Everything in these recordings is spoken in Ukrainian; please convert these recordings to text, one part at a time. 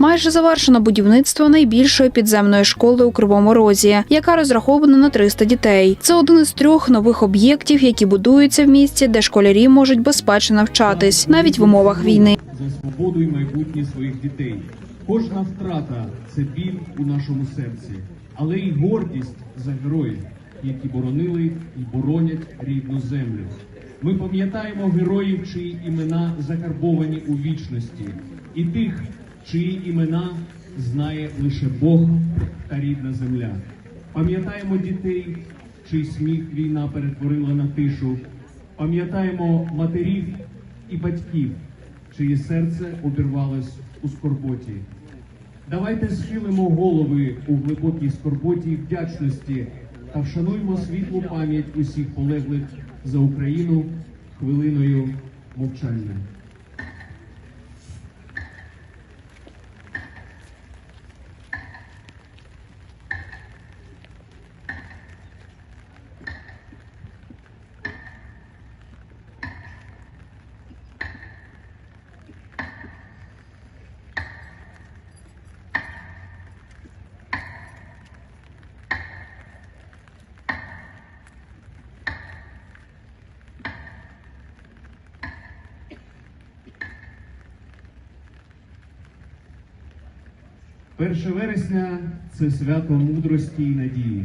Майже завершено будівництво найбільшої підземної школи у Кривому Розі, яка розрахована на 300 дітей. Це один із трьох нових об'єктів, які будуються в місті, де школярі можуть безпечно навчатись, навіть в умовах війни. за свободу і майбутнє своїх дітей. Кожна втрата це біль у нашому серці, але й гордість за героїв, які боронили і боронять рідну землю. Ми пам'ятаємо героїв, чиї імена закарбовані у вічності, і тих, чиї імена знає лише Бог та рідна земля. Пам'ятаємо дітей, чий сміх війна перетворила на тишу. Пам'ятаємо матерів і батьків, чиє серце обірвалось у скорботі. Давайте схилимо голови у глибокій скорботі і вдячності та вшануймо світлу пам'ять усіх полеглих за Україну хвилиною мовчання. Перше вересня це свято мудрості і надії.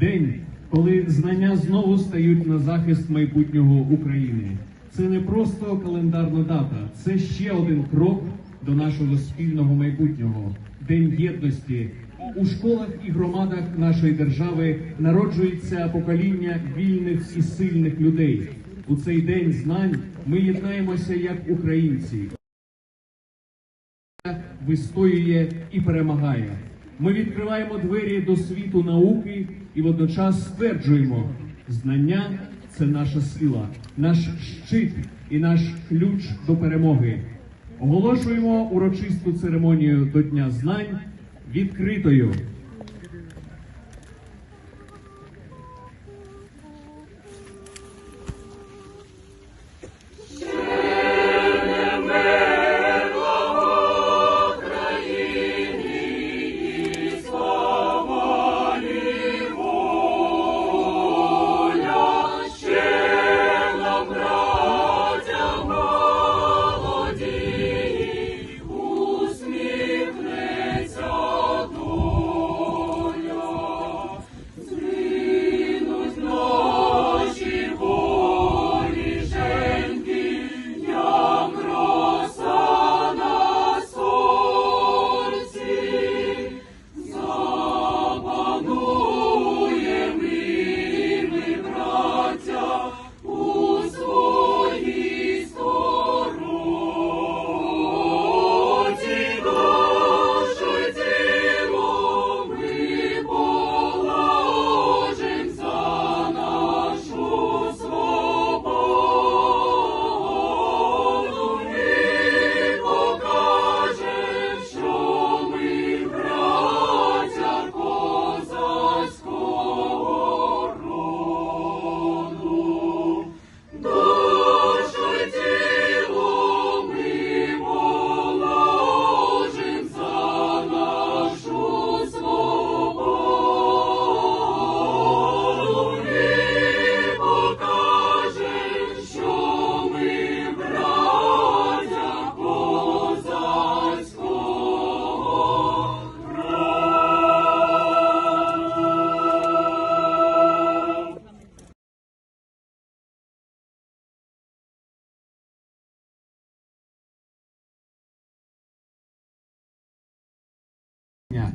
День, коли знання знову стають на захист майбутнього України. Це не просто календарна дата, це ще один крок до нашого спільного майбутнього. День єдності. У школах і громадах нашої держави народжується покоління вільних і сильних людей. У цей день знань ми єднаємося як українці вистоює і перемагає. Ми відкриваємо двері до світу науки і водночас стверджуємо, знання це наша сила, наш щит і наш ключ до перемоги. Оголошуємо урочисту церемонію до Дня знань відкритою.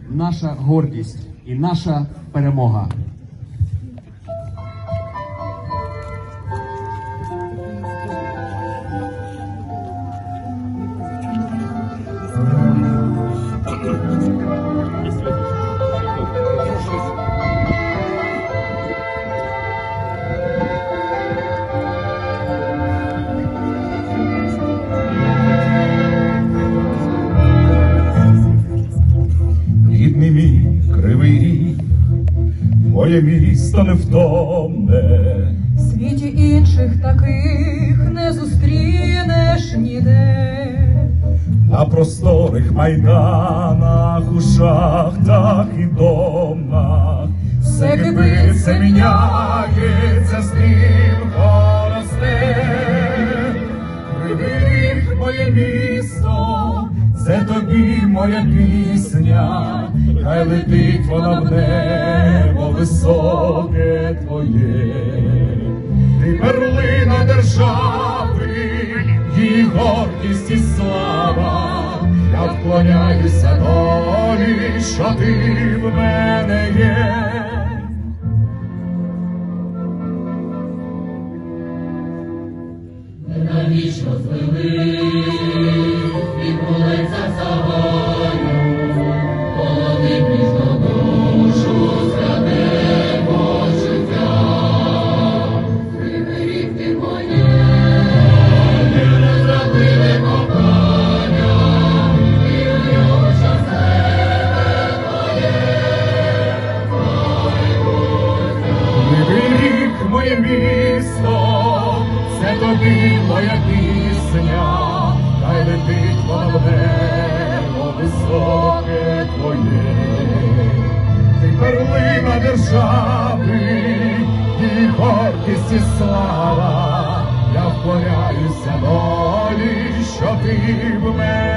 Наша гордість і наша перемога. Рідний мій кривий ріг, моє місто невтомне, В світі інших таких не зустрінеш ніде. на просторих майданах, у шахтах і домах. Все кипиться, міняється, стрімко росте. Привик моє місто, це тобі моя пісня, летить вона в небо високе твоє, ти перлина держави, її гордість і слава, я вклоняюся долі, що ти в мене є. Держави, і гордість і слава, я вклоняюся долі, що ти в мене